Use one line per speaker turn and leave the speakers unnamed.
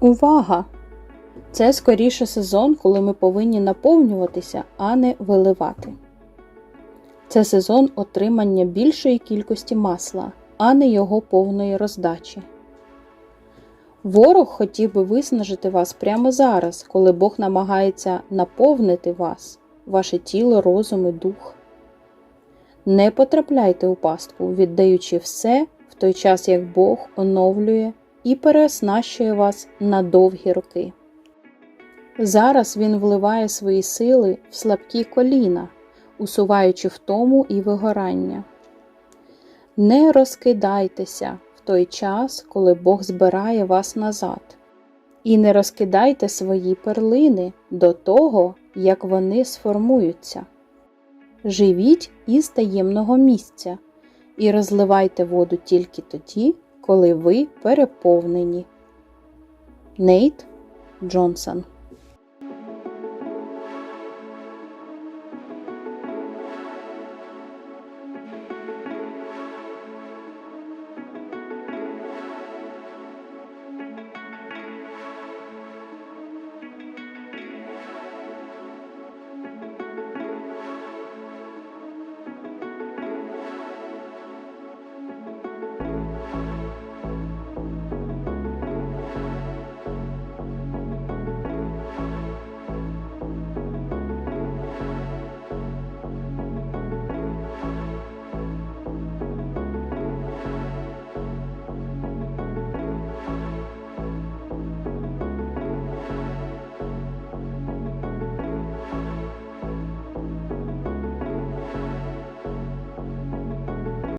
Увага! Це скоріше сезон, коли ми повинні наповнюватися, а не виливати. Це сезон отримання більшої кількості масла, а не його повної роздачі. Ворог хотів би виснажити вас прямо зараз, коли Бог намагається наповнити вас, ваше тіло, розум і дух. Не потрапляйте у пастку, віддаючи все в той час, як Бог оновлює і переоснащує вас на довгі роки. Зараз Він вливає свої сили в слабкі коліна, усуваючи втому і вигорання. Не розкидайтеся в той час, коли Бог збирає вас назад, і не розкидайте свої перлини до того, як вони сформуються. Живіть із таємного місця і розливайте воду тільки тоді, коли ви переповнені. Нейт Джонсон